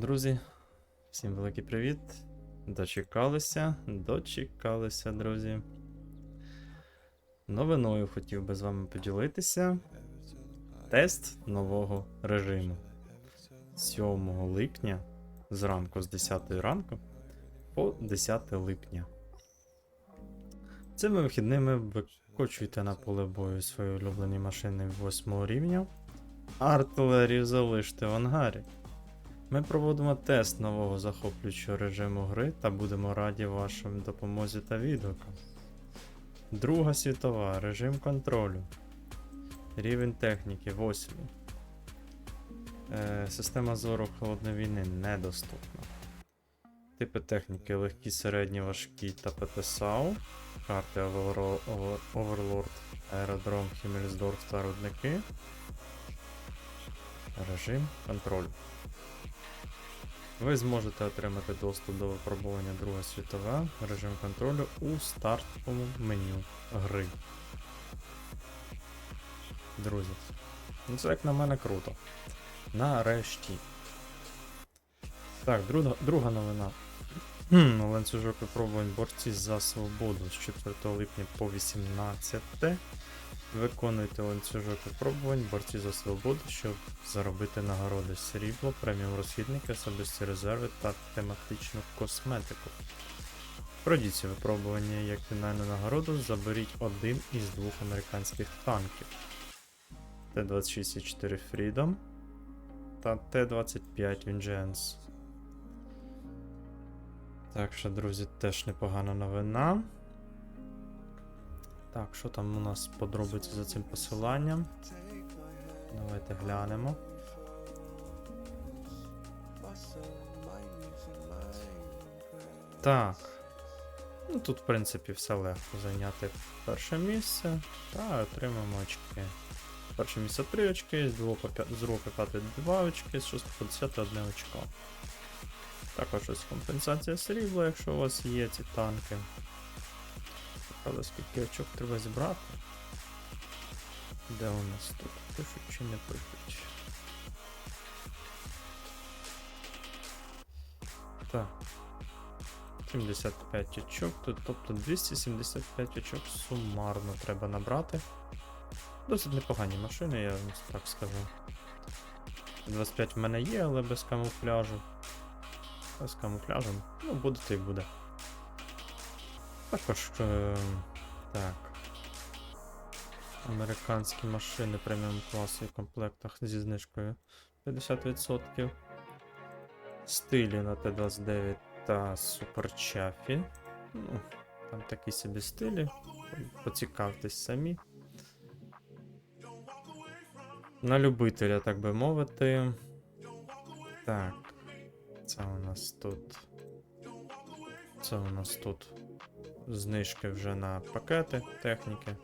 Друзі, всім великий привіт. Дочекалися, дочекалися, друзі. Новиною хотів би з вами поділитися. Тест нового режиму. 7 липня зранку з 10 ранку по 10 липня. Цими вихідними викочуйте на поле бою свої улюблені машини 8 рівня, артилерію залиште в ангарі. Ми проводимо тест нового захоплюючого режиму гри та будемо раді вашим допомозі та відгукам. Друга світова, режим контролю. Рівень техніки 8. Е, система зору холодної війни недоступна. Типи техніки легкі, середні, важкі та ПТСАУ. Карти Overlord, Аеродром, Хімельсдорф та рудники. Режим контролю. Ви зможете отримати доступ до випробування Друга світова, режим контролю у стартовому меню гри. Друзі, ну це як на мене круто. Нарешті. Так, друга, друга новина. Хм, ланцюжок випробувань борці за свободу з 4 липня по 18. Виконуйте ланцюжок випробувань борці за свободу, щоб заробити нагороди срібло, преміум розхідники, особисті резерви та тематичну косметику. Пройдіть ці випробування як фінальну нагороду, заберіть один із двох американських танків. Т-26 Freedom та Т-25 Vengeance. Так що, друзі, теж непогана новина. Так, що там у нас подробиці за цим посиланням? Давайте глянемо. Так. Ну тут, в принципі, все легко зайняти перше місце та отримаємо очки. Перше місце 3 очки, з 2 по 5, з 2 по 5 2 очки, з 6 по 10 1 очко. Також ось компенсація срібла, якщо у вас є ці танки. Але скільки очок треба зібрати? Де у нас тут? Пишуть чи не пишуть? Так. 75 очок, тут, тобто 275 очок сумарно треба набрати. Досить непогані машини, я так скажу. 25 в мене є, але без камуфляжу. З камуфляжем. Ну, буде то й буде. Також. Е, так. Американські машини преміум класу в комплектах зі знижкою 50%. Стилі на Т-29 та Суперчафі. Ну, там такі собі стилі. Поцікавтесь самі. На любителя, так би мовити. Так. Це у нас тут. Це у нас тут знижки вже на пакети техніки.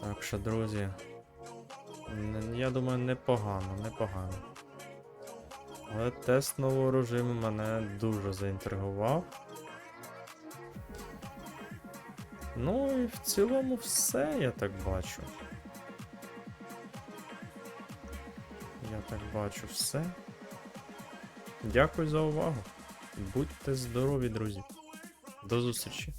Так що, друзі. Я думаю, непогано, непогано. Але тест нового режиму мене дуже заінтригував. Ну і в цілому все, я так бачу. Я так бачу все. Дякую за увагу. Будьте здорові, друзі. До зустрічі.